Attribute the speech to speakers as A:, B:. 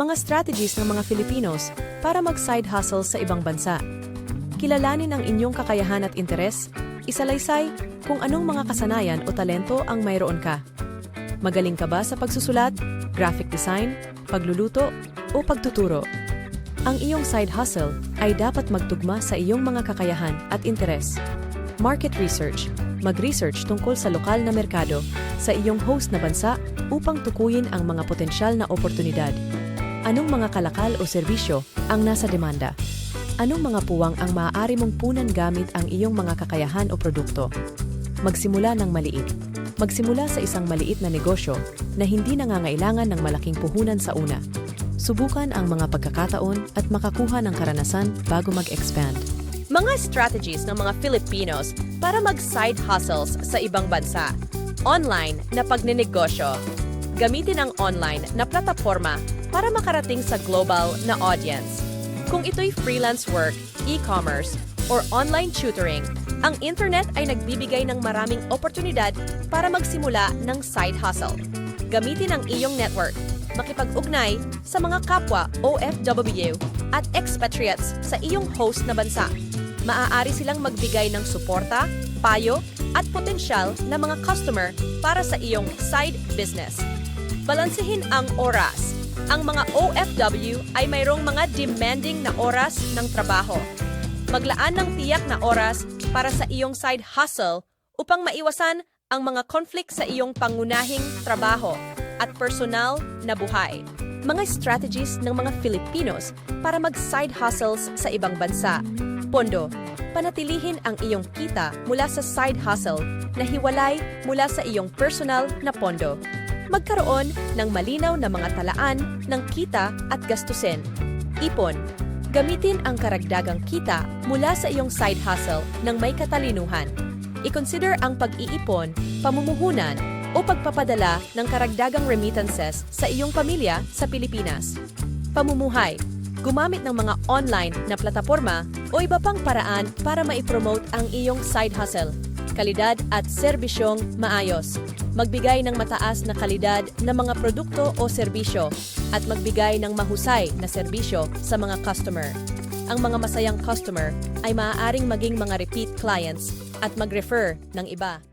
A: Mga strategies ng mga Filipinos para mag-side hustle sa ibang bansa. Kilalanin ang inyong kakayahan at interes, isalaysay kung anong mga kasanayan o talento ang mayroon ka. Magaling ka ba sa pagsusulat, graphic design, pagluluto, o pagtuturo? Ang iyong side hustle ay dapat magtugma sa iyong mga kakayahan at interes. Market research. Mag-research tungkol sa lokal na merkado sa iyong host na bansa upang tukuyin ang mga potensyal na oportunidad. Anong mga kalakal o serbisyo ang nasa demanda? Anong mga puwang ang maaari mong punan gamit ang iyong mga kakayahan o produkto? Magsimula ng maliit. Magsimula sa isang maliit na negosyo na hindi nangangailangan ng malaking puhunan sa una. Subukan ang mga pagkakataon at makakuha ng karanasan bago mag-expand.
B: Mga strategies ng mga Filipinos para mag-side hustles sa ibang bansa. Online na pagninegosyo. Gamitin ang online na plataforma para makarating sa global na audience. Kung ito'y freelance work, e-commerce, or online tutoring, ang internet ay nagbibigay ng maraming oportunidad para magsimula ng side hustle. Gamitin ang iyong network, makipag-ugnay sa mga kapwa OFW at expatriates sa iyong host na bansa. Maaari silang magbigay ng suporta, payo, at potensyal na mga customer para sa iyong side business. Balansehin ang oras. Ang mga OFW ay mayroong mga demanding na oras ng trabaho. Maglaan ng tiyak na oras para sa iyong side hustle upang maiwasan ang mga conflict sa iyong pangunahing trabaho at personal na buhay. Mga strategies ng mga Filipinos para mag-side hustles sa ibang bansa. Pondo, panatilihin ang iyong kita mula sa side hustle na hiwalay mula sa iyong personal na pondo. Magkaroon ng malinaw na mga talaan ng kita at gastusin. Ipon, gamitin ang karagdagang kita mula sa iyong side hustle ng may katalinuhan. I-consider ang pag-iipon, pamumuhunan, o pagpapadala ng karagdagang remittances sa iyong pamilya sa Pilipinas. Pamumuhay, gumamit ng mga online na plataforma o iba pang paraan para maipromote ang iyong side hustle. Kalidad at serbisyong maayos. Magbigay ng mataas na kalidad na mga produkto o serbisyo at magbigay ng mahusay na serbisyo sa mga customer. Ang mga masayang customer ay maaaring maging mga repeat clients at mag-refer ng iba.